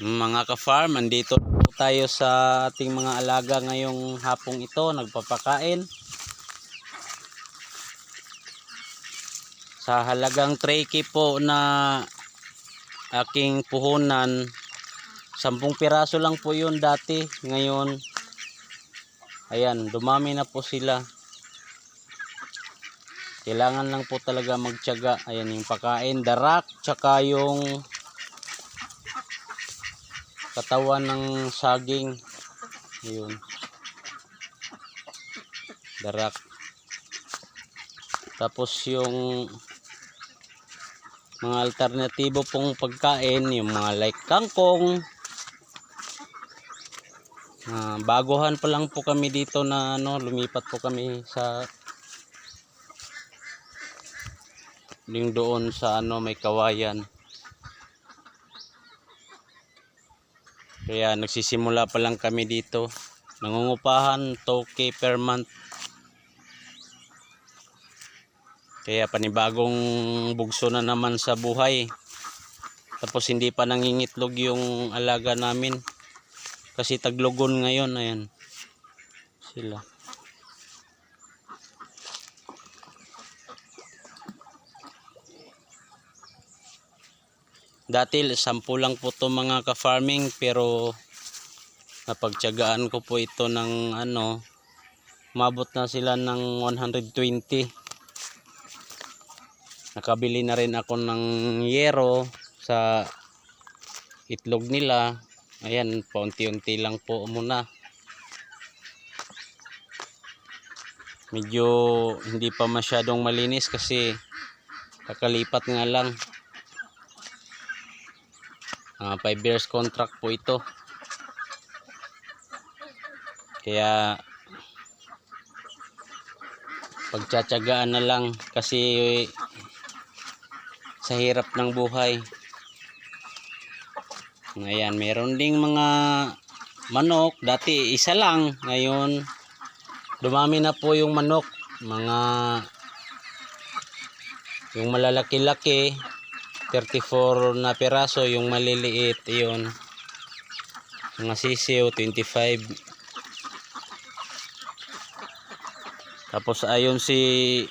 Mga ka-farm, andito tayo sa ating mga alaga ngayong hapong ito, nagpapakain. Sa halagang 3K po na aking puhunan, 10 piraso lang po yun dati. Ngayon, ayan, dumami na po sila. Kailangan lang po talaga magtiyaga. Ayan yung pakain, darak, tsaka yung katawan ng saging. Yun darak. Tapos yung mga alternatibo pong pagkain yung mga like kangkong. Ah, baguhan pa lang po kami dito na ano lumipat po kami sa yung doon sa ano may kawayan Kaya nagsisimula pa lang kami dito. Nangungupahan 2k per month. Kaya panibagong bugso na naman sa buhay. Tapos hindi pa nangingitlog yung alaga namin. Kasi taglugon ngayon. Ayan. Sila. Dati sampu lang po to mga ka-farming pero napagtiyagaan ko po ito ng ano mabot na sila ng 120 nakabili na rin ako ng yero sa itlog nila. Ayan paunti-unti lang po muna. Medyo hindi pa masyadong malinis kasi kakalipat nga lang 5 years contract po ito. Kaya pagtsatsagaan na lang kasi sa hirap ng buhay. Ngayon meron ding mga manok. Dati isa lang. Ngayon dumami na po yung manok. Mga yung malalaki-laki 34 na piraso yung maliliit yun. Mga sisiw 25 tapos ayun si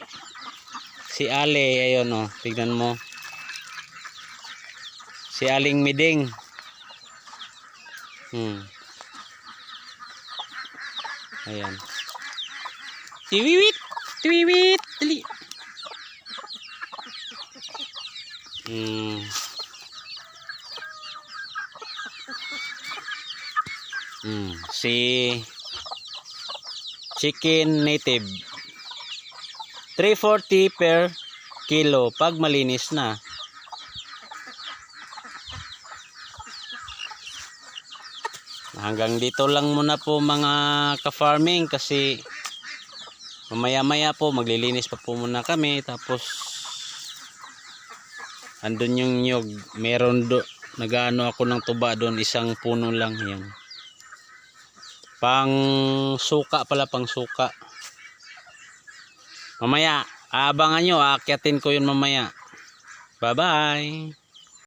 si Ale ayun oh tignan mo. Si Aling Miding. Hmm. Ayan. Tiwiwit! Tiwiwit! Dali Hmm. Hmm. Si chicken native 340 per kilo pag malinis na. Hanggang dito lang muna po mga ka-farming kasi mamaya maya po maglilinis pa po muna kami tapos andun yung nyog. Meron do nagaano ako ng tuba doon isang puno lang yan pang suka pala pang suka. Mamaya abangan nyo aakyatin ko yun mamaya. Bye bye